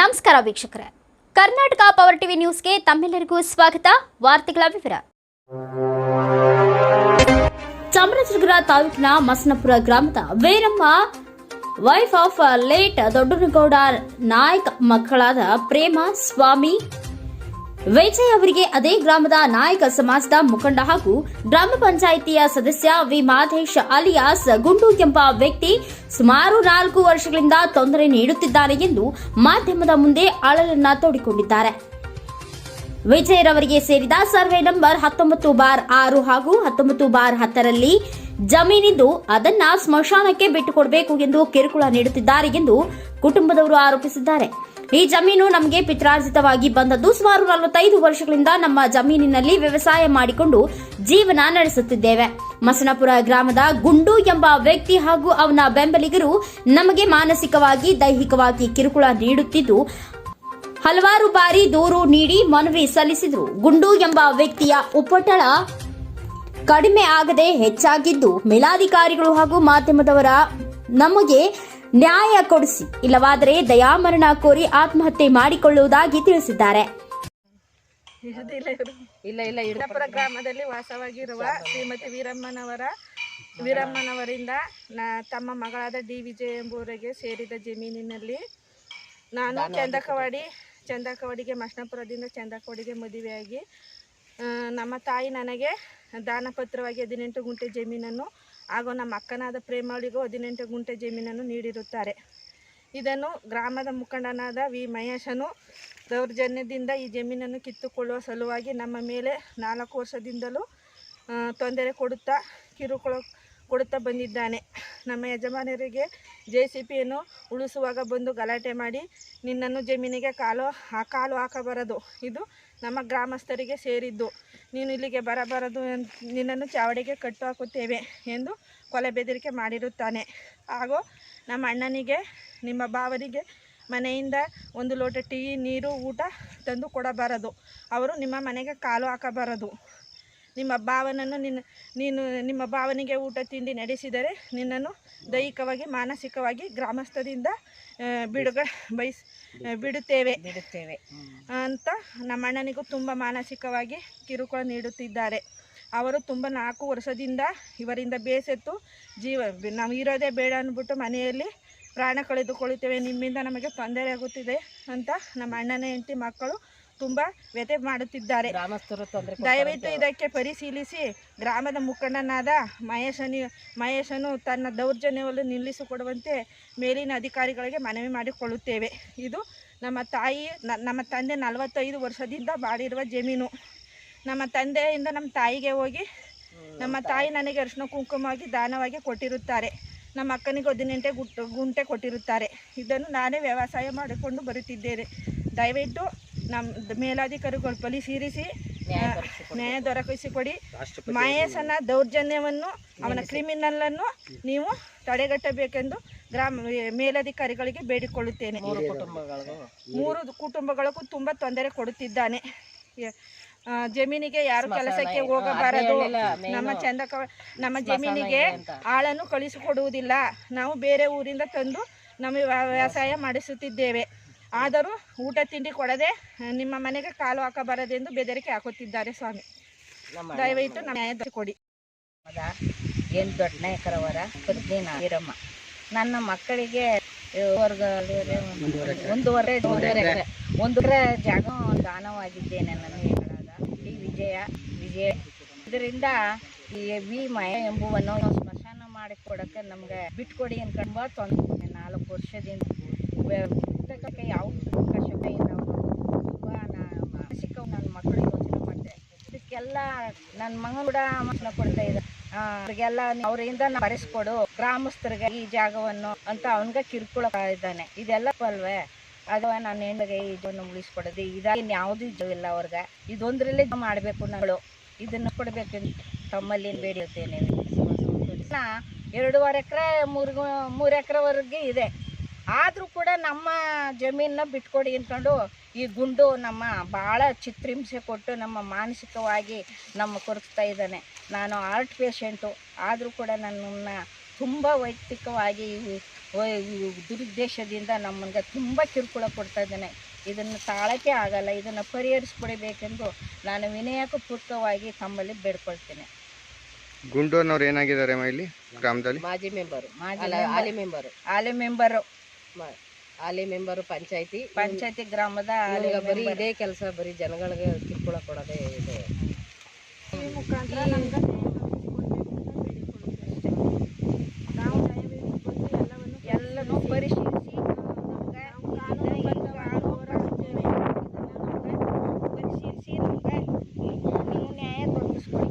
ನಮಸ್ಕಾರ ವೀಕ್ಷಕರೇ. Karnataka power TV ನ್ಯೂಸ್ಗೆ ತಮ್ಮೆಲ್ಲರಿಗೂ ಸ್ವಾಗತ. ವಾರ್ತೆಗಳ ವಿವರ. ಚಾಮರಾಜನಗರ ತಾಲೂಕಿನ ಮಸನಪುರ ಗ್ರಾಮದ Veeramma wife of late Doddanagowda Nayak ಮಕ್ಕಳಾದ ಪ್ರೇಮ, ಸ್ವಾಮಿ ವಿಜಯ್ ಅವರಿಗೆ ಅದೇ ಗ್ರಾಮದ ನಾಯಕ ಸಮಾಜದ ಮುಖಂಡ ಹಾಗೂ ಗ್ರಾಮ ಪಂಚಾಯಿತಿಯ ಸದಸ್ಯ ವಿ ಮಾಧೇಶ್ ಅಲಿಯಾಸ್ ಗುಂಡು ಎಂಬ ವ್ಯಕ್ತಿ ಸುಮಾರು ನಾಲ್ಕು ವರ್ಷಗಳಿಂದ ತೊಂದರೆ ನೀಡುತ್ತಿದ್ದಾರೆ ಎಂದು ಮಾಧ್ಯಮದ ಮುಂದೆ ಅಳಲನ್ನ ತೋಡಿಕೊಂಡಿದ್ದಾರೆ. ವಿಜಯರವರಿಗೆ ಸೇರಿದ ಸರ್ವೆ ನಂಬರ್ ಹತ್ತೊಂಬತ್ತು ಬಾರ್ ಆರು ಹಾಗೂ ಹತ್ತೊಂಬತ್ತು ಬಾರ್ ಹತ್ತರಲ್ಲಿ ಜಮೀನಿದ್ದು ಅದನ್ನ ಸ್ಮಶಾನಕ್ಕೆ ಬಿಟ್ಟುಕೊಡಬೇಕು ಎಂದು ಕಿರುಕುಳ ನೀಡುತ್ತಿದ್ದಾರೆ ಎಂದು ಕುಟುಂಬದವರು ಆರೋಪಿಸಿದ್ದಾರೆ. ಈ ಜಮೀನು ನಮಗೆ ಪಿತ್ರಾರ್ಜಿತವಾಗಿ ಬಂದದ್ದು ಸುಮಾರು ನಲವತ್ತೈದು ವರ್ಷಗಳಿಂದ ನಮ್ಮ ಜಮೀನಿನಲ್ಲಿ ವ್ಯವಸಾಯ ಮಾಡಿಕೊಂಡು ಜೀವನ ನಡೆಸುತ್ತಿದ್ದೇವೆ. ಮಸನಪುರ ಗ್ರಾಮದ ಗುಂಡು ಎಂಬ ವ್ಯಕ್ತಿ ಹಾಗೂ ಅವನ ಬೆಂಬಲಿಗರು ನಮಗೆ ಮಾನಸಿಕವಾಗಿ, ದೈಹಿಕವಾಗಿ ಕಿರುಕುಳ ನೀಡುತ್ತಿದ್ದು, ಹಲವಾರು ಬಾರಿ ದೂರು ನೀಡಿ ಮನವಿ ಸಲ್ಲಿಸಿದ್ರು. ಗುಂಡು ಎಂಬ ವ್ಯಕ್ತಿಯ ಉಪಟಳ ಕಡಿಮೆ ಆಗದೆ ಹೆಚ್ಚಾಗಿದ್ದು, ಮೇಲಾಧಿಕಾರಿಗಳು ಹಾಗೂ ಮಾಧ್ಯಮದವರ ನಮಗೆ ನ್ಯಾಯ ಕೊಡಿಸಿ ಇಲ್ಲವಾದರೆ ದಯಾಮರಣ ಕೋರಿ ಆತ್ಮಹತ್ಯೆ ಮಾಡಿಕೊಳ್ಳುವುದಾಗಿ ತಿಳಿಸಿದ್ದಾರೆ. ಇಲ್ಲ ಇಲ್ಲ ಇಡ ಇಡಪುರ ಗ್ರಾಮದಲ್ಲಿ ವಾಸವಾಗಿರುವ ಶ್ರೀಮತಿ ವೀರಮ್ಮನವರ ವೀರಮ್ಮನವರಿಂದ ನ ತಮ್ಮ ಮಗಳಾದ ಡಿ. ವಿಜಯ ಎಂಬುವರಿಗೆ ಸೇರಿದ ಜಮೀನಿನಲ್ಲಿ ನಾನು ಚಂದಕವಾಡಿ ಚಂದಕವಾಡಿಗೆ ಮಷ್ಣಪುರದಿಂದ ಚಂದಕವಾಡಿಗೆ ಮದುವೆಯಾಗಿ ನಮ್ಮ ತಾಯಿ ನನಗೆ ದಾನಪತ್ರವಾಗಿ ಹದಿನೆಂಟು ಗುಂಟೆ ಜಮೀನನ್ನು ಹಾಗೂ ನಮ್ಮ ಅಕ್ಕನಾದ ಪ್ರೇಮಳಿಗೂ ಹದಿನೆಂಟು ಗುಂಟೆ ಜಮೀನನ್ನು ನೀಡಿರುತ್ತಾರೆ. ಇದನ್ನು ಗ್ರಾಮದ ಮುಖಂಡನಾದ ವಿ. ಮಹೇಶನು ದೌರ್ಜನ್ಯದಿಂದ ಈ ಜಮೀನನ್ನು ಕಿತ್ತುಕೊಳ್ಳುವ ಸಲುವಾಗಿ ನಮ್ಮ ಮೇಲೆ ನಾಲ್ಕು ವರ್ಷದಿಂದಲೂ ತೊಂದರೆ ಕೊಡುತ್ತಾ, ಕಿರುಕುಳ ಕೊಡುತ್ತಾ ಬಂದಿದ್ದಾನೆ. ನಮ್ಮ ಯಜಮಾನರಿಗೆ ಜೆ ಸಿ ಪಿಯನ್ನು ಉಳಿಸುವಾಗ ಬಂದು ಗಲಾಟೆ ಮಾಡಿ ನಿನ್ನನ್ನು ಜಮೀನಿಗೆ ಕಾಲು, ಆ, ಕಾಲು ಹಾಕಬಾರದು. ಇದು ನಮ್ಮ ಗ್ರಾಮಸ್ಥರಿಗೆ ಸೇರಿದ್ದು. ನೀನು ಇಲ್ಲಿಗೆ ಬರಬಾರದು ನಿನ್ನನ್ನು ಚಾವಡಿಗೆ ಕಟ್ಟು ಹಾಕುತ್ತೇವೆ ಎಂದು ಕೊಲೆ ಬೆದರಿಕೆ ಮಾಡಿರುತ್ತಾನೆ. ಹಾಗೂ ನಮ್ಮ ಅಣ್ಣನಿಗೆ, ನಿಮ್ಮ ಭಾವನಿಗೆ ಮನೆಯಿಂದ ಒಂದು ಲೋಟ ಟೀ, ನೀರು, ಊಟ ತಂದು ಕೊಡಬಾರದು. ಅವರು ನಿಮ್ಮ ಮನೆಗೆ ಕಾಲು ಹಾಕಬಾರದು. ನಿಮ್ಮ ಭಾವನನ್ನು ನಿನ್ನ ನೀನು ನಿಮ್ಮ ಭಾವನಿಗೆ ಊಟ ತಿಂಡಿ ನಡೆಸಿದರೆ ನಿನ್ನನ್ನು ದೈಹಿಕವಾಗಿ ಮಾನಸಿಕವಾಗಿ ಗ್ರಾಮಸ್ಥರಿಂದ ಆ, ಬಿಡುಗ ಬಯಸ್ ಬಿಡುತ್ತೇವೆ. ಬಿಡುತ್ತೇವೆ. ಅಂತ ನಮ್ಮ ಅಣ್ಣನಿಗೂ ತುಂಬ ಮಾನಸಿಕವಾಗಿ ಕಿರುಕುಳ ನೀಡುತ್ತಿದ್ದಾರೆ. ಅವರು ತುಂಬ ನಾಲ್ಕು ವರ್ಷದಿಂದ ಇವರಿಂದ ಬೇಸತ್ತು ಜೀವ ನಾವು ಇರೋದೇ ಬೇಡ ಅಂದ್ಬಿಟ್ಟು ಮನೆಯಲ್ಲಿ ಪ್ರಾಣ ಕಳೆದುಕೊಳ್ಳುತ್ತೇವೆ. ನಿಮ್ಮಿಂದ ನಮಗೆ ತೊಂದರೆ ಆಗುತ್ತಿದೆ ಅಂತ ನಮ್ಮ ಅಣ್ಣನ ಹೆಂಡತಿ ಮಕ್ಕಳು ತುಂಬ ವ್ಯಥೆ ಮಾಡುತ್ತಿದ್ದಾರೆ. ದಯವಿಟ್ಟು ಇದಕ್ಕೆ ಪರಿಶೀಲಿಸಿ. ಗ್ರಾಮದ ಮುಖಂಡನಾದ ಮಹೇಶನಿ ಮಹೇಶನು ತನ್ನ ದೌರ್ಜನ್ಯವನ್ನು ನಿಲ್ಲಿಸಿಕೊಡುವಂತೆ ಮೇಲಿನ ಅಧಿಕಾರಿಗಳಿಗೆ ಮನವಿ ಮಾಡಿಕೊಳ್ಳುತ್ತೇವೆ. ಇದು ನಮ್ಮ ತಾಯಿ ನಮ್ಮ ತಂದೆ ನಲವತ್ತೈದು ವರ್ಷದಿಂದ ಬಾಡಿರುವ ಜಮೀನು. ನಮ್ಮ ತಂದೆಯಿಂದ ನಮ್ಮ ತಾಯಿಗೆ ಹೋಗಿ ನಮ್ಮ ತಾಯಿ ನನಗೆ ಅರಿಶಿನ ಕುಂಕುಮವಾಗಿ ದಾನವಾಗಿ ಕೊಟ್ಟಿರುತ್ತಾರೆ. ನಮ್ಮ ಅಕ್ಕನಿಗೆ ಹದಿನೆಂಟೆ ಗುಂಟೆ ಕೊಟ್ಟಿರುತ್ತಾರೆ. ಇದನ್ನು ನಾನೇ ವ್ಯವಸಾಯ ಮಾಡಿಕೊಂಡು ಬರುತ್ತಿದ್ದೇನೆ. ದಯವಿಟ್ಟು ನಮ್ಮ ಮೇಲಾಧಿಕಾರಿಗಳು ಆ, ದೊರಕಿಸಿಕೊಡಿ. ನ್ಯಾಯ ದೊರಕಿಸಿಕೊಡಿ. ಮಹೇಶನ ದೌರ್ಜನ್ಯವನ್ನು ಅವನ ಕ್ರಿಮಿನಲ್ಲನ್ನು ನೀವು ತಡೆಗಟ್ಟಬೇಕೆಂದು ಗ್ರಾಮ ಮೇಲಧಿಕಾರಿಗಳಿಗೆ ಬೇಡಿಕೊಳ್ಳುತ್ತೇನೆ. ಮೂರು ಕುಟುಂಬಗಳಿಗೂ ಮೂರು ಕುಟುಂಬಗಳಿಗೂ ತುಂಬ ತೊಂದರೆ ಕೊಡುತ್ತಿದ್ದಾನೆ. ಜಮೀನಿಗೆ ಯಾರು ಕೆಲಸಕ್ಕೆ ಹೋಗಬಾರದು. ನಮ್ಮ ಚಂದ ನಮ್ಮ ಜಮೀನಿಗೆ. ಆಳನ್ನು ಕಳಿಸಿಕೊಡುವುದಿಲ್ಲ. ನಾವು ಬೇರೆ ಊರಿಂದ ತಂದು ನಮಗೆ ವ್ಯ- ವ್ಯವಸಾಯ ಮಾಡಿಸುತ್ತಿದ್ದೇವೆ. ಆದರೂ ಊಟ ತಿಂಡಿ ಕೊಡದೆ ನಿಮ್ಮ ಮನೆಗೆ ಕಾಲು ಹಾಕಬಾರದೆಂದು ಬೆದರಿಕೆ ಹಾಕುತ್ತಿದ್ದಾರೆ ಸ್ವಾಮಿ. ದಯವಿಟ್ಟು ನಮ್ಮ ನ್ಯಾಯ ಕೊಡಿ. ಏನು ದೊಡ್ಡ ನಾಯಕರವರ? ಪತ್ನಿ ವೀರಮ್ಮ ನನ್ನ ಮಕ್ಕಳಿಗೆ ಒಂದೂವರೆ ಒಂದೂವರೆ ಜಾಗ ದಾನವಾಗಿದ್ದೇನೆ ನನ್ನ ಮಗಳಾದ ಡಿ ವಿಜಯ ವಿಜಯ ಇದರಿಂದ ಈ ವಿ ಮಯ ಎಂಬುವನ್ನು ಸ್ಮಶಾನ ಮಾಡಿಕೊಡಕ್ಕೆ ನಮ್ಗೆ ಬಿಟ್ಕೊಡಿ ಅನ್ಕೊಂಡು ತೊಂದರೆ. ನಾಲ್ಕು ವರ್ಷದಿಂದ ಯಾವ ಅವಕಾಶ ಇಲ್ಲ ಅವನು ತುಂಬ ಮಾನಸಿಕ ನನ್ನ ಯೋಚನೆ ಇದಕ್ಕೆಲ್ಲ ನನ್ನ ಮಗ ಕೂಡ ಮಕ್ಕಳ ಕೊಡ್ತಾ ಇದ್ದ. ಅವ್ರಿಗೆಲ್ಲ ಅವರಿಂದ ಬರೆಸ್ಕೊಡು, ಗ್ರಾಮಸ್ಥರಿಗೆ ಈ ಜಾಗವನ್ನು ಅಂತ ಅವನ್ಗ ಕಿರುಕುಳ ಇದ್ದಾನೆ. ಇದೆಲ್ಲ ಅಲ್ವೇ? ಅದು ನನ್ನ ಹೆಣ್ಣಿಗೆ ಇದನ್ನು ಉಳಿಸ್ಕೊಡೋದು ಇದಾಗಿ ಯಾವುದೂ ಇಲ್ಲ ಅವ್ರಿಗೆ. ಇದೊಂದರಲ್ಲೇ ಮಾಡಬೇಕು ನಾನು ಇದನ್ನು ಕೊಡಬೇಕು ತಮ್ಮಲ್ಲಿ ಬೇಡಿಯುತ್ತೇನೆ ಎರಡೂವರೆ ಎಕರೆ ಮೂರು ಮೂರು ಎಕರೆವರೆಗೆ ಇದೆ. ಆದರೂ ಕೂಡ ನಮ್ಮ ಜಮೀನನ್ನ ಬಿಟ್ಕೊಡಿ ಅಂದ್ಕೊಂಡು ಈ ಗುಂಡು ನಮ್ಮ ಭಾಳ ಚಿತ್ರಿಂಸೆ ಕೊಟ್ಟು ನಮ್ಮ ಮಾನಸಿಕವಾಗಿ ನಮ್ಮ ಕೊರಗ್ತಾ ಇದ್ದಾನೆ. ನಾನು ಆರ್ಟ್ ಪೇಷೆಂಟು ಆದರೂ ಕೂಡ ನನ್ನನ್ನು ತುಂಬ ವೈಯಕ್ತಿಕವಾಗಿ ಈ ದುರುದ್ದೇಶದಿಂದ ನಮ್ಮನ್ಗೆ ತುಂಬ ಕಿರುಕುಳ ಕೊಡ್ತಾ ಇದ್ದಾನೆ. ಇದನ್ನು ತಾಳಕ್ಕೆ ಆಗಲ್ಲ ಇದನ್ನು ಪರಿಹರಿಸ್ಕೊಡಬೇಕೆಂದು ನಾನು ವಿನಯಪೂರ್ವಕವಾಗಿ ತಮ್ಮಲ್ಲಿ ಬೇಡ್ಕೊಳ್ತೇನೆ. ಗುಂಡೂರ್ನವ್ರು ಏನಾಗಿದ್ದಾರೆ ಅಮ್ಮ ಇಲ್ಲಿ ಗ್ರಾಮದಲ್ಲಿ? ಮಾಜಿ ಮೆಂಬರು. ಮಾಜಿ ಆಲಿ ಮೆಂಬರು. ಆಲಿ ಮೆಂಬರು. ಹಾಲಿ ಮೆಂಬರು ಮ- ಹಾಲಿ ಮೆಂಬರು ಪಂಚಾಯತಿ. ಪಂಚಾಯತಿ ಗ್ರಾಮದ ಬರೀ ಇದೇ ಕೆಲಸ ಬರೀ ಜನಗಳಿಗೆ ಕಿರುಕುಳ ಕೊಡೋದೇ ಇದೆ ಈ ಮುಖಾಂತರ ನಮ್ಗೆ ನಾವು ದಯವಿಟ್ಟು ಬಂದು ಎಲ್ಲವನ್ನು ಎಲ್ಲನೂ ಪರಿಶೀಲಿಸಿ ನಮ್ಗೆ ಕಾನೂನುಬದ್ಧವಾಗಿ ಹೋರಾಡ್ತೇವೆ ಇದನ್ನ ನಮ್ಗೆ ಪರಿಶೀಲಿಸಿ ನಮ್ಗೆ ನೀವು ನ್ಯಾಯ ದೊರಕಿಸ್ಕೊಡಿ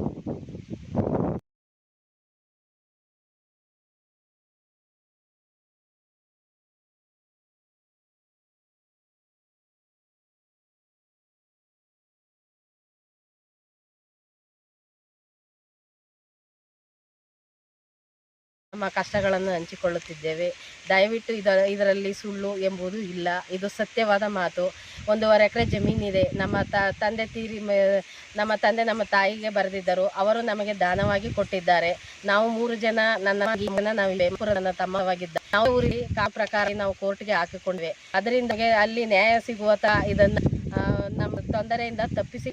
ನಮ್ಮ ಕಷ್ಟಗಳನ್ನು ಹಂಚಿಕೊಳ್ಳುತ್ತಿದ್ದೇವೆ. ದಯವಿಟ್ಟು ಇದ ಇದರಲ್ಲಿ ಸುಳ್ಳು ಎಂಬುದು ಇಲ್ಲ. ಇದು ಸತ್ಯವಾದ ಮಾತು. ಒಂದೂವರೆ ಎಕರೆ ಜಮೀನಿದೆ ನಮ್ಮ ತಂದೆ ತೀರಿ ನಮ್ಮ ತಂದೆ ನಮ್ಮ ತಾಯಿಗೆ ಬರೆದಿದ್ದರು. ಅವರು ನಮಗೆ ದಾನವಾಗಿ ಕೊಟ್ಟಿದ್ದಾರೆ. ನಾವು ಮೂರು ಜನ ನನ್ನ ನಾವು ನನ್ನ ತಮ್ಮವಾಗಿದ್ದ ನಾವು ಊರಿಗೆ ಕಾ ಪ್ರಕಾರ ನಾವು ಕೋರ್ಟ್ಗೆ ಹಾಕಿಕೊಂಡ್ವಿ. ಅದರಿಂದ ಅಲ್ಲಿ ನ್ಯಾಯ ಸಿಗುವತ ಇದನ್ನು ನಮ್ಮ ತೊಂದರೆಯಿಂದ ತಪ್ಪಿಸಿ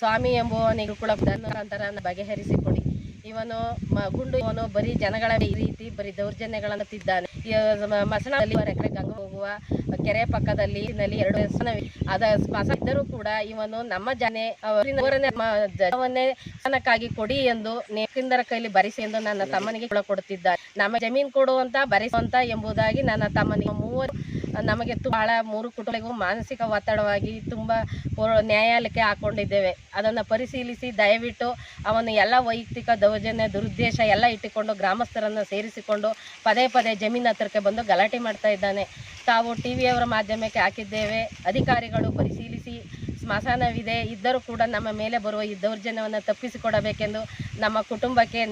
ಸ್ವಾಮಿ ಕೂಡ ಬಗೆಹರಿಸಿಕೊಂಡು ಬಗೆಹರಿಸಿಕೊಡಿ ಇವನು ಗುಂಡು ಇವನು ಬರೀ ಜನಗಳ ರೀತಿ ಬರೀ ದೌರ್ಜನ್ಯಗಳನ್ನು ತಿದ್ದಾನೆ ಮಸಣದಲ್ಲಿ ಎಕರೆ ಗಂಗ ಹೋಗುವ ಕೆರೆ ಪಕ್ಕದಲ್ಲಿ ನಲ್ಲಿ ಎರಡು. ಅದ ಸ್ಮಶಾನ ಇದ್ದರೂ ಕೂಡ ಇವನು ನಮ್ಮ ಜನೆ ಜನಕ್ಕಾಗಿ ಕೊಡಿ ಎಂದು ನೇಕಿಂದರ ಕೈಲಿ ಬರಿಸಿ ಎಂದು ನನ್ನ ತಮ್ಮನಿಗೆ ಕೂಡ ಕೊಡುತ್ತಿದ್ದಾರೆ ನಮ್ಮ ಜಮೀನು ಕೊಡುವಂತ ಬರೆಸುವಂತ ಎಂಬುದಾಗಿ ನನ್ನ ತಮ್ಮನಿಗೆ ಮೂವರು ನಮಗೆ ಬಹಳ ಮೂರು ಕುಟುಂಬಗಳಿಗೂ ಮಾನಸಿಕ ಒತ್ತಡವಾಗಿ ತುಂಬ ನ್ಯಾಯಾಲಯಕ್ಕೆ ಹಾಕೊಂಡಿದ್ದೇವೆ. ಅದನ್ನು ಪರಿಶೀಲಿಸಿ ದಯವಿಟ್ಟು ಅವನು ಎಲ್ಲ ವೈಯಕ್ತಿಕ ದೌರ್ಜನ್ಯ, ದುರುದ್ದೇಶ ಎಲ್ಲ ಇಟ್ಟುಕೊಂಡು ಗ್ರಾಮಸ್ಥರನ್ನು ಸೇರಿಸಿಕೊಂಡು ಪದೇ ಪದೇ ಜಮೀನು ಹತ್ರಕ್ಕೆ ಬಂದು ಗಲಾಟೆ ಮಾಡ್ತಾ ಇದ್ದಾನೆ. ತಾವು ಟಿ ವಿಯವರ ಮಾಧ್ಯಮಕ್ಕೆ ಹಾಕಿದ್ದೇವೆ. ಅಧಿಕಾರಿಗಳು ಪರಿಶೀಲಿಸಿ ಸ್ಮಶಾನವಿದೆ, ಇದ್ದರೂ ಕೂಡ ನಮ್ಮ ಮೇಲೆ ಬರುವ ಈ ದೌರ್ಜನ್ಯವನ್ನು ತಪ್ಪಿಸಿಕೊಡಬೇಕೆಂದು, ನಮ್ಮ ಕುಟುಂಬಕ್ಕೆ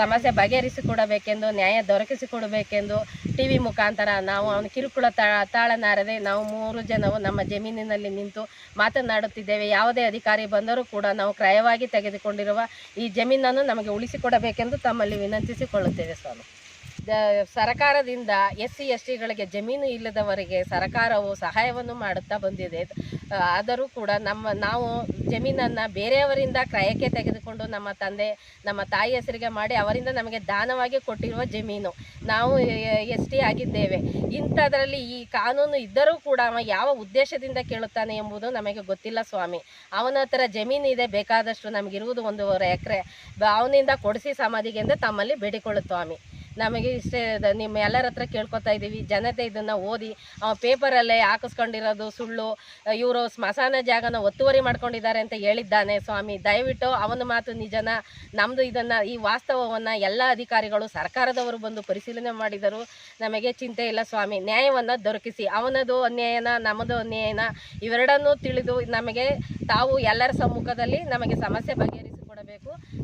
ಸಮಸ್ಯೆ ಬಗೆಹರಿಸಿಕೊಡಬೇಕೆಂದು, ನ್ಯಾಯ ದೊರಕಿಸಿಕೊಡಬೇಕೆಂದು ಟಿ ವಿ ಮುಖಾಂತರ ನಾವು ಅವನ ಕಿರುಕುಳ ತಾಳನಾರದೆ ನಾವು ಮೂರು ಜನವು ನಮ್ಮ ಜಮೀನಿನಲ್ಲಿ ನಿಂತು ಮಾತನಾಡುತ್ತಿದ್ದೇವೆ. ಯಾವುದೇ ಅಧಿಕಾರಿ ಬಂದರೂ ಕೂಡ ನಾವು ಕ್ರಯವಾಗಿ ತೆಗೆದುಕೊಂಡಿರುವ ಈ ಜಮೀನನ್ನು ನಮಗೆ ಉಳಿಸಿಕೊಡಬೇಕೆಂದು ತಮ್ಮಲ್ಲಿ ವಿನಂತಿಸಿಕೊಳ್ಳುತ್ತೇವೆ ಸ್ವಾಮಿ. ಸರ್ಕಾರದಿಂದ ಎಸ್ ಸಿ ಎಸ್ ಟಿಗಳಿಗೆ ಜಮೀನು ಇಲ್ಲದವರಿಗೆ ಸರಕಾರವು ಸಹಾಯವನ್ನು ಮಾಡುತ್ತಾ ಬಂದಿದೆ. ಆದರೂ ಕೂಡ ನಮ್ಮ, ನಾವು ಜಮೀನನ್ನು ಬೇರೆಯವರಿಂದ ಕ್ರಯಕ್ಕೆ ತೆಗೆದುಕೊಂಡು ನಮ್ಮ ತಂದೆ, ನಮ್ಮ ತಾಯಿ ಹೆಸರಿಗೆ ಮಾಡಿ ಅವರಿಂದ ನಮಗೆ ದಾನವಾಗಿ ಕೊಟ್ಟಿರುವ ಜಮೀನು. ನಾವು ಎಸ್ ಟಿ ಆಗಿದ್ದೇವೆ. ಇಂಥದ್ರಲ್ಲಿ ಈ ಕಾನೂನು ಇದ್ದರೂ ಕೂಡ ಅವ ಯಾವ ಉದ್ದೇಶದಿಂದ ಕೇಳುತ್ತಾನೆ ಎಂಬುದು ನಮಗೆ ಗೊತ್ತಿಲ್ಲ ಸ್ವಾಮಿ. ಅವನ ಹತ್ರ ಇದೆ, ಬೇಕಾದಷ್ಟು ನಮಗಿರುವುದು ಒಂದೂವರೆ ಎಕರೆ. ಅವನಿಂದ ಕೊಡಿಸಿ ಸಮಾಧಿಗೆ ಎಂದು ತಮ್ಮಲ್ಲಿ ಬೇಡಿಕೊಳ್ಳು ಸ್ವಾಮಿ. ನಮಗೆ ಇಷ್ಟೇ. ನಿಮ್ಮ ಎಲ್ಲರ ಹತ್ರ ಕೇಳ್ಕೊತಾ ಇದ್ದೀವಿ. ಜನತೆ ಇದನ್ನು ಓದಿ ಪೇಪರ್ ಪೇಪರಲ್ಲೇ ಹಾಕಿಸ್ಕೊಂಡಿರೋದು ಸುಳ್ಳು, ಇವರು ಸ್ಮಶಾನ ಜಾಗನ ಒತ್ತುವರಿ ಮಾಡ್ಕೊಂಡಿದ್ದಾರೆ ಅಂತ ಹೇಳಿದ್ದಾನೆ ಸ್ವಾಮಿ. ದಯವಿಟ್ಟು ಅವನ ಮಾತು ನಿಜನ. ನಮ್ಮದು ಇದನ್ನು, ಈ ವಾಸ್ತವವನ್ನು ಎಲ್ಲ ಅಧಿಕಾರಿಗಳು, ಸರ್ಕಾರದವರು ಬಂದು ಪರಿಶೀಲನೆ ಮಾಡಿದರು ನಮಗೆ ಚಿಂತೆ ಇಲ್ಲ ಸ್ವಾಮಿ. ನ್ಯಾಯವನ್ನು ದೊರಕಿಸಿ. ಅವನದು ಅನ್ಯಾಯನ, ನಮ್ಮದು ಅನ್ಯಾಯನ ಇವೆರಡನ್ನೂ ತಿಳಿದು ನಮಗೆ ತಾವು ಎಲ್ಲರ ಸಮ್ಮುಖದಲ್ಲಿ ನಮಗೆ ಸಮಸ್ಯೆ ಬಗೆಹರಿಸಿಕೊಡಬೇಕು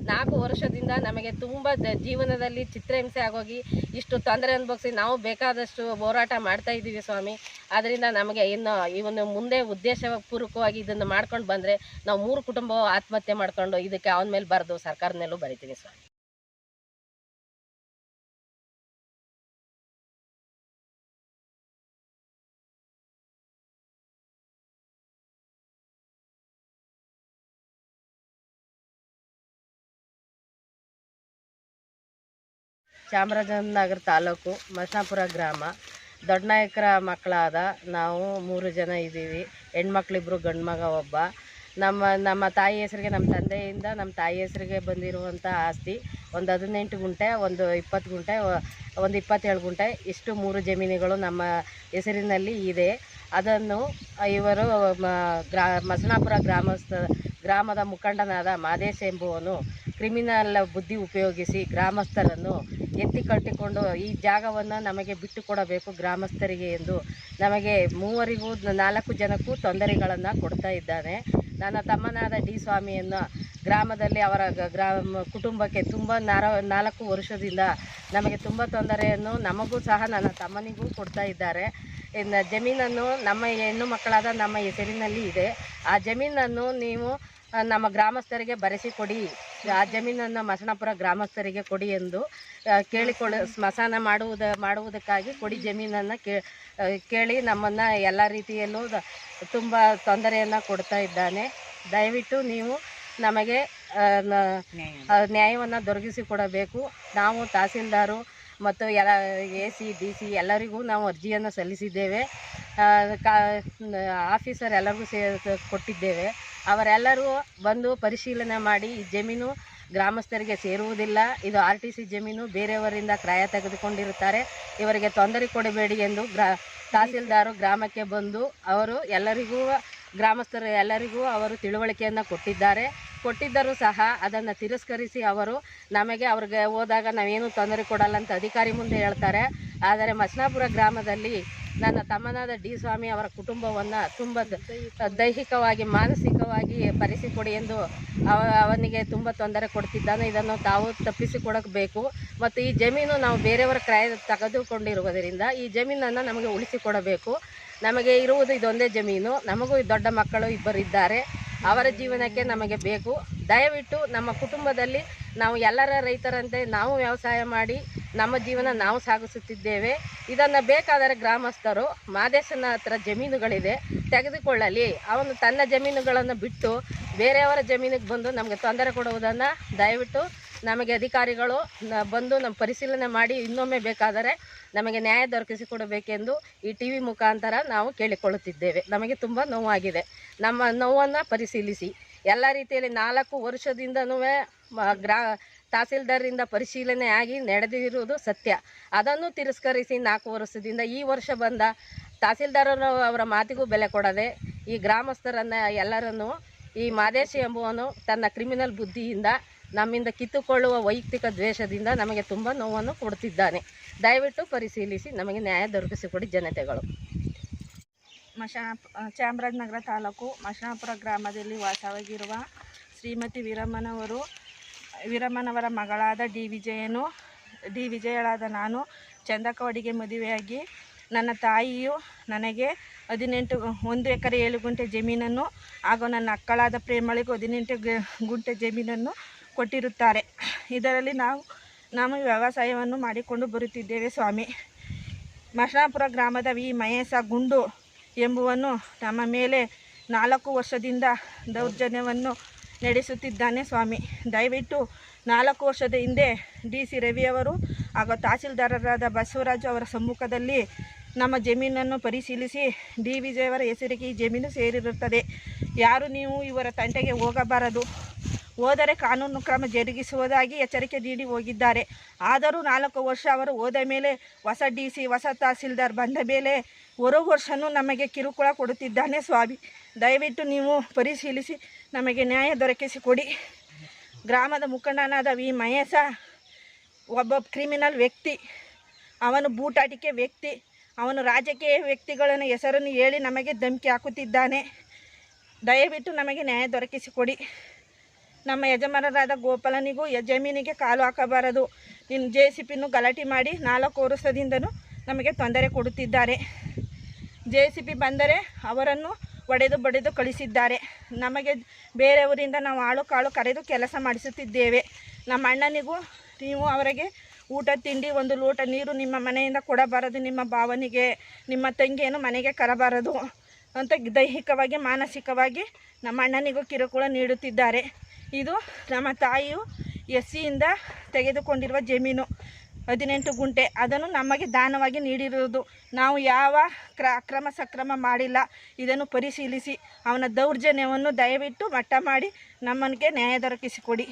ನಾಲ್ಕು ವರ್ಷದಿಂದ ನಮಗೆ ತುಂಬ ಜೀವನದಲ್ಲಿ ಚಿತ್ರಹಿಂಸೆ ಆಗೋಗಿ ಇಷ್ಟು ತೊಂದರೆ ಅನುಭವಿಸಿ ನಾವು ಬೇಕಾದಷ್ಟು ಹೋರಾಟ ಮಾಡ್ತಾ ಇದ್ದೀವಿ ಸ್ವಾಮಿ. ಆದ್ದರಿಂದ ನಮಗೆ ಇನ್ನು ಇವನು ಮುಂದೆ ಉದ್ದೇಶಪೂರ್ವಕವಾಗಿ ಇದನ್ನು ಮಾಡ್ಕೊಂಡು ಬಂದರೆ ನಾವು ಮೂರು ಕುಟುಂಬ ಆತ್ಮಹತ್ಯೆ ಮಾಡ್ಕೊಂಡು ಇದಕ್ಕೆ ಅವನ ಮೇಲೆ ಬರೆದು ಸರ್ಕಾರದ ಮೇಲೂ ಬರಿತೀನಿ ಸ್ವಾಮಿ. ಚಾಮರಾಜನಗರ ತಾಲೂಕು ಮಸನಾಪುರ ಗ್ರಾಮ. ದೊಡ್ಡನಾಯಕರ ಮಕ್ಕಳಾದ ನಾವು ಮೂರು ಜನ ಇದ್ದೀವಿ. ಹೆಣ್ಮಕ್ಳಿಬ್ರು, ಗಂಡು ಮಗ ಒಬ್ಬ. ನಮ್ಮ ನಮ್ಮ ತಾಯಿ ಹೆಸರಿಗೆ, ನಮ್ಮ ತಂದೆಯಿಂದ ನಮ್ಮ ತಾಯಿ ಹೆಸರಿಗೆ ಬಂದಿರುವಂಥ ಆಸ್ತಿ ಒಂದು ಹದಿನೆಂಟು ಗುಂಟೆ, ಒಂದು ಇಪ್ಪತ್ತು ಗುಂಟೆ, ಒಂದು ಇಪ್ಪತ್ತೇಳು ಗುಂಟೆ. ಇಷ್ಟು ಮೂರು ಜಮೀನುಗಳು ನಮ್ಮ ಹೆಸರಿನಲ್ಲಿ ಇದೆ. ಅದನ್ನು ಇವರು ಗ್ರಾ, ಮಸನಾಪುರ ಗ್ರಾಮಸ್ಥ ಗ್ರಾಮದ ಮುಖಂಡನಾದ ಮಾದೇಶ್ ಎಂಬುವನು ಕ್ರಿಮಿನಲ್ ಬುದ್ಧಿ ಉಪಯೋಗಿಸಿ ಗ್ರಾಮಸ್ಥರನ್ನು ಎತ್ತಿ ಕಟ್ಟಿಕೊಂಡು ಈ ಜಾಗವನ್ನು ನಮಗೆ ಬಿಟ್ಟು ಕೊಡಬೇಕು ಗ್ರಾಮಸ್ಥರಿಗೆ ಎಂದು ನಮಗೆ ಮೂವರಿಗೂ ನಾಲ್ಕು ಜನಕ್ಕೂ ತೊಂದರೆಗಳನ್ನು ಕೊಡ್ತಾ ಇದ್ದಾನೆ. ನನ್ನ ತಮ್ಮನಾದ ಡಿ ಸ್ವಾಮಿಯನ್ನು ಗ್ರಾಮದಲ್ಲಿ ಅವರ ಗ್ರಾಮ ಕುಟುಂಬಕ್ಕೆ ತುಂಬ ನಾರ ನಾಲ್ಕು ವರ್ಷದಿಂದ ನಮಗೆ ತುಂಬ ತೊಂದರೆಯನ್ನು ನಮಗೂ ಸಹ ನನ್ನ ತಮ್ಮನಿಗೂ ಕೊಡ್ತಾ ಇದ್ದಾರೆ. ಇನ್ನು ಜಮೀನನ್ನು ನಮ್ಮ ಹೆಣ್ಣು ಮಕ್ಕಳಾದ ನಮ್ಮ ಹೆಸರಿನಲ್ಲಿ ಇದೆ. ಆ ಜಮೀನನ್ನು ನೀವು ನಮ್ಮ ಗ್ರಾಮಸ್ಥರಿಗೆ ಬರೆಸಿ ಕೊಡಿ. ಆ ಜಮೀನನ್ನು ಮಸಣಪುರ ಗ್ರಾಮಸ್ಥರಿಗೆ ಕೊಡಿ ಎಂದು ಕೇಳಿಕೊಳ್ಳ ಸ್ಮಶಾನ ಮಾಡುವುದ ಮಾಡುವುದಕ್ಕಾಗಿ ಕೊಡಿ ಜಮೀನನ್ನು ಕೇಳಿ ನಮ್ಮನ್ನು ಎಲ್ಲ ರೀತಿಯಲ್ಲೂ ತುಂಬ ತೊಂದರೆಯನ್ನು ಕೊಡ್ತಾ ಇದ್ದಾನೆ. ದಯವಿಟ್ಟು ನೀವು ನಮಗೆ ನ್ಯಾಯವನ್ನು ದೊರಕಿಸಿಕೊಡಬೇಕು ನಾವು ತಹಸೀಲ್ದಾರು ಮತ್ತು ಎಲ್ಲ ಎ ಸಿ ಡಿ ಸಿ ಎಲ್ಲರಿಗೂ ನಾವು ಅರ್ಜಿಯನ್ನು ಸಲ್ಲಿಸಿದ್ದೇವೆ. ಕಾ ಆಫೀಸರ್ ಎಲ್ಲರಿಗೂ ಸೇ ಕೊಟ್ಟಿದ್ದೇವೆ. ಅವರೆಲ್ಲರೂ ಬಂದು ಪರಿಶೀಲನೆ ಮಾಡಿ ಈ ಜಮೀನು ಗ್ರಾಮಸ್ಥರಿಗೆ ಸೇರುವುದಿಲ್ಲ. ಇದು ಆರ್ ಟಿ ಸಿ ಜಮೀನು, ಬೇರೆಯವರಿಂದ ಕ್ರಯ ತೆಗೆದುಕೊಂಡಿರುತ್ತಾರೆ. ಇವರಿಗೆ ತೊಂದರೆ ಕೊಡಬೇಡಿ ಎಂದು ಗ್ರಾ, ತಹಸೀಲ್ದಾರು ಗ್ರಾಮಕ್ಕೆ ಬಂದು ಅವರು ಎಲ್ಲರಿಗೂ, ಗ್ರಾಮಸ್ಥರು ಎಲ್ಲರಿಗೂ ಅವರು ತಿಳುವಳಿಕೆಯನ್ನು ಕೊಟ್ಟಿದ್ದಾರೆ. ಕೊಟ್ಟಿದ್ದರೂ ಸಹ ಅದನ್ನು ತಿರಸ್ಕರಿಸಿ ಅವರು ನಮಗೆ ಅವ್ರಿಗೆ ಹೋದಾಗ ನಾವೇನು ತೊಂದರೆ ಕೊಡಲ್ಲ ಅಂತ ಅಧಿಕಾರಿ ಮುಂದೆ ಹೇಳ್ತಾರೆ. ಆದರೆ ಮಸ್ನಾಪುರ ಗ್ರಾಮದಲ್ಲಿ ನನ್ನ ತಮ್ಮನಾದ ಡಿ ಸ್ವಾಮಿ ಅವರ ಕುಟುಂಬವನ್ನು ತುಂಬ ದೈಹಿಕವಾಗಿ, ಮಾನಸಿಕವಾಗಿ ಪರಿಸಿಕೊಡಿ ಎಂದು ಅವ, ಅವನಿಗೆ ತುಂಬ ತೊಂದರೆ ಕೊಡ್ತಿದ್ದಾನೆ. ಇದನ್ನು ತಾವು ತಪ್ಪಿಸಿಕೊಡಬೇಕು ಮತ್ತು ಈ ಜಮೀನು ನಾವು ಬೇರೆಯವರ ಕ್ರಯ ತೆಗೆದುಕೊಂಡಿರುವುದರಿಂದ ಈ ಜಮೀನನ್ನು ನಮಗೆ ಉಳಿಸಿಕೊಡಬೇಕು. ನಮಗೆ ಇರುವುದು ಇದೊಂದೇ ಜಮೀನು. ನಮಗೂ ದೊಡ್ಡ ಮಕ್ಕಳು ಇಬ್ಬರಿದ್ದಾರೆ. ಅವರ ಜೀವನಕ್ಕೆ ನಮಗೆ ಬೇಕು. ದಯವಿಟ್ಟು ನಮ್ಮ ಕುಟುಂಬದಲ್ಲಿ ನಾವು ಎಲ್ಲರ ರೈತರಂತೆ ನಾವು ವ್ಯವಸಾಯ ಮಾಡಿ ನಮ್ಮ ಜೀವನ ನಾವು ಸಾಗಿಸುತ್ತಿದ್ದೇವೆ. ಇದನ್ನು ಬೇಕಾದರೆ ಗ್ರಾಮಸ್ಥರು ಮಾದೇಶನ ಹತ್ರ ಜಮೀನುಗಳಿದೆ ತೆಗೆದುಕೊಳ್ಳಲಿ. ಅವನು ತನ್ನ ಜಮೀನುಗಳನ್ನು ಬಿಟ್ಟು ಬೇರೆಯವರ ಜಮೀನಿಗೆ ಬಂದು ನಮಗೆ ತೊಂದರೆ ಕೊಡುವುದನ್ನು ದಯವಿಟ್ಟು ನಮಗೆ ಅಧಿಕಾರಿಗಳು ಬಂದು ನಮ್ಮ ಪರಿಶೀಲನೆ ಮಾಡಿ ಇನ್ನೊಮ್ಮೆ ಬೇಕಾದರೆ ನಮಗೆ ನ್ಯಾಯ ದೊರಕಿಸಿಕೊಡಬೇಕೆಂದು ಈ ಟಿ ವಿ ಮುಖಾಂತರ ನಾವು ಕೇಳಿಕೊಳ್ಳುತ್ತಿದ್ದೇವೆ. ನಮಗೆ ತುಂಬ ನೋವಾಗಿದೆ. ನಮ್ಮ ನೋವನ್ನು ಪರಿಶೀಲಿಸಿ. ಎಲ್ಲ ರೀತಿಯಲ್ಲಿ ನಾಲ್ಕು ವರ್ಷದಿಂದನೂ ಗ್ರಾ, ತಹಸೀಲ್ದಾರರಿಂದ ಪರಿಶೀಲನೆ ಆಗಿ ನಡೆದಿರುವುದು ಸತ್ಯ. ಅದನ್ನು ತಿರಸ್ಕರಿಸಿ ನಾಲ್ಕು ವರ್ಷದಿಂದ ಈ ವರ್ಷ ಬಂದ ತಹಸೀಲ್ದಾರರು ಅವರ ಮಾತಿಗೂ ಬೆಲೆ ಕೊಡದೆ ಈ ಗ್ರಾಮಸ್ಥರನ್ನು ಎಲ್ಲರನ್ನು ಈ ಮಾದೇಶಿ ಎಂಬುವನು ತನ್ನ ಕ್ರಿಮಿನಲ್ ಬುದ್ಧಿಯಿಂದ ನಮ್ಮಿಂದ ಕಿತ್ತುಕೊಳ್ಳುವ ವೈಯಕ್ತಿಕ ದ್ವೇಷದಿಂದ ನಮಗೆ ತುಂಬ ನೋವನ್ನು ಕೊಡುತ್ತಿದ್ದಾನೆ ದಯವಿಟ್ಟು ಪರಿಶೀಲಿಸಿ, ನಮಗೆ ನ್ಯಾಯ ದೊರಕಿಸಿಕೊಡಿ ಜನತೆಗಳು. ಮಶ ಚಾಮರಾಜನಗರ ತಾಲೂಕು ಮಶಾಪುರ ಗ್ರಾಮದಲ್ಲಿ ವಾಸವಾಗಿರುವ ಶ್ರೀಮತಿ ವೀರಮ್ಮನವರು, ವೀರಮ್ಮನವರ ಮಗಳಾದ ಡಿ. ವಿಜಯನು, ಡಿ. ವಿಜಯಳಾದ ನಾನು ಚಂದಕವಾಡಿಗೆ ಮದುವೆಯಾಗಿ ನನ್ನ ತಾಯಿಯು ನನಗೆ ಹದಿನೆಂಟು ಒಂದು ಎಕರೆ ಏಳು ಗುಂಟೆ ಜಮೀನನ್ನು ಹಾಗೂ ನನ್ನ ಅಕ್ಕಳಾದ ಪ್ರೇಮಳಿಗೂ ಹದಿನೆಂಟು ಗುಂಟೆ ಜಮೀನನ್ನು ಕೊಟ್ಟಿರುತ್ತಾರೆ. ಇದರಲ್ಲಿ ನಾವು ನಾವು ವ್ಯವಸಾಯವನ್ನು ಮಾಡಿಕೊಂಡು ಬರುತ್ತಿದ್ದೇವೆ ಸ್ವಾಮಿ. ಮಶನಾಪುರ ಗ್ರಾಮದ ವಿ. ಮಹೇಶ ಗುಂಡು ಎಂಬುವನು ನಮ್ಮ ಮೇಲೆ ನಾಲ್ಕು ವರ್ಷದಿಂದ ದೌರ್ಜನ್ಯವನ್ನು ನಡೆಸುತ್ತಿದ್ದಾನೆ ಸ್ವಾಮಿ. ದಯವಿಟ್ಟು ನಾಲ್ಕು ವರ್ಷದ ಹಿಂದೆ ಡಿ. ಸಿ. ರವಿಯವರು ಹಾಗೂ ತಹಸೀಲ್ದಾರರಾದ ಬಸವರಾಜು ಅವರ ಸಮ್ಮುಖದಲ್ಲಿ ನಮ್ಮ ಜಮೀನನ್ನು ಪರಿಶೀಲಿಸಿ ಡಿ. ವಿಜಯವರ ಹೆಸರಿಗೆ ಈ ಜಮೀನು ಸೇರಿರುತ್ತದೆ. ಯಾರು ನೀವು ಇವರ ತಂಟೆಗೆ ಹೋಗಬಾರದು. ಹೋದರೆ ಕಾನೂನು ಕ್ರಮ ಜರುಗಿಸುವುದಾಗಿ ಎಚ್ಚರಿಕೆ ನೀಡಿ ಹೋಗಿದ್ದಾರೆ. ಆದರೂ ನಾಲ್ಕು ವರ್ಷ ಅವರು ಹೋದ ಮೇಲೆ ಹೊಸ ಡಿ ಸಿ, ಹೊಸ ತಹಸೀಲ್ದಾರ್ ಬಂದ ಮೇಲೆ ಹೊರ ವರ್ಷನೂ ನಮಗೆ ಕಿರುಕುಳ ಕೊಡುತ್ತಿದ್ದಾನೆ ಸ್ವಾಮಿ. ದಯವಿಟ್ಟು ನೀವು ಪರಿಶೀಲಿಸಿ, ನಮಗೆ ನ್ಯಾಯ ದೊರಕಿಸಿಕೊಡಿ. ಗ್ರಾಮದ ಮುಖಂಡನಾದ ವಿ. ಮಹೇಶ, ಒಬ್ಬ ಕ್ರಿಮಿನಲ್ ವ್ಯಕ್ತಿ. ಅವನು ಬೂಟಾಟಿಕೆ ವ್ಯಕ್ತಿ. ಅವನು ರಾಜಕೀಯ ವ್ಯಕ್ತಿಗಳನ್ನು ಹೆಸರನ್ನು ಹೇಳಿ ನಮಗೆ ಧಮಕಿ ಹಾಕುತ್ತಿದ್ದಾನೆ. ದಯವಿಟ್ಟು ನಮಗೆ ನ್ಯಾಯ ದೊರಕಿಸಿಕೊಡಿ. ನಮ್ಮ ಯಜಮಾನರಾದ ಗೋಪಾಲನಿಗೂ ಜಮೀನಿಗೆ ಕಾಲು ಹಾಕಬಾರದು. ಇನ್ನು ಜೆ ಸಿ ಪಿನ್ನು ಗಲಾಟೆ ಮಾಡಿ ನಾಲ್ಕು ವರ್ಷದಿಂದನೂ ನಮಗೆ ತೊಂದರೆ ಕೊಡುತ್ತಿದ್ದಾರೆ. ಜೆ ಸಿ ಪಿ ಬಂದರೆ ಅವರನ್ನು ಒಡೆದು ಬಡಿದು ಕಳಿಸಿದ್ದಾರೆ. ನಮಗೆ ಬೇರೆಯವರಿಂದ ನಾವು ಆಳು ಕಾಳು ಕರೆದು ಕೆಲಸ ಮಾಡಿಸುತ್ತಿದ್ದೇವೆ. ನಮ್ಮ ಅಣ್ಣನಿಗೂ ನೀವು ಅವರಿಗೆ ಊಟ ತಿಂಡಿ, ಒಂದು ಲೋಟ ನೀರು ನಿಮ್ಮ ಮನೆಯಿಂದ ಕೊಡಬಾರದು, ನಿಮ್ಮ ಭಾವನಿಗೆ, ನಿಮ್ಮ ತಂಗಿಯನ್ನು ಮನೆಗೆ ಕರಬಾರದು ಅಂತ ದೈಹಿಕವಾಗಿ, ಮಾನಸಿಕವಾಗಿ ನಮ್ಮ ಅಣ್ಣನಿಗೂ ಕಿರುಕುಳ ನೀಡುತ್ತಿದ್ದಾರೆ. ಇದು ನಮ್ಮ ತಾಯಿಯು ಎಸ್ ಸಿಯಿಂದ ತೆಗೆದುಕೊಂಡಿರುವ ಜಮೀನು, ಹದಿನೆಂಟು ಗುಂಟೆ. ಅದನ್ನು ನಮಗೆ ದಾನವಾಗಿ ನೀಡಿರುವುದು. ನಾವು ಯಾವ ಕ್ರ, ಅಕ್ರಮ ಸಕ್ರಮ ಮಾಡಿಲ್ಲ. ಇದನ್ನು ಪರಿಶೀಲಿಸಿ. ಅವನ ದೌರ್ಜನ್ಯವನ್ನು ದಯವಿಟ್ಟು ಮಟ್ಟ ಮಾಡಿ ನಮ್ಮನಿಗೆ ನ್ಯಾಯ ದೊರಕಿಸಿಕೊಡಿ.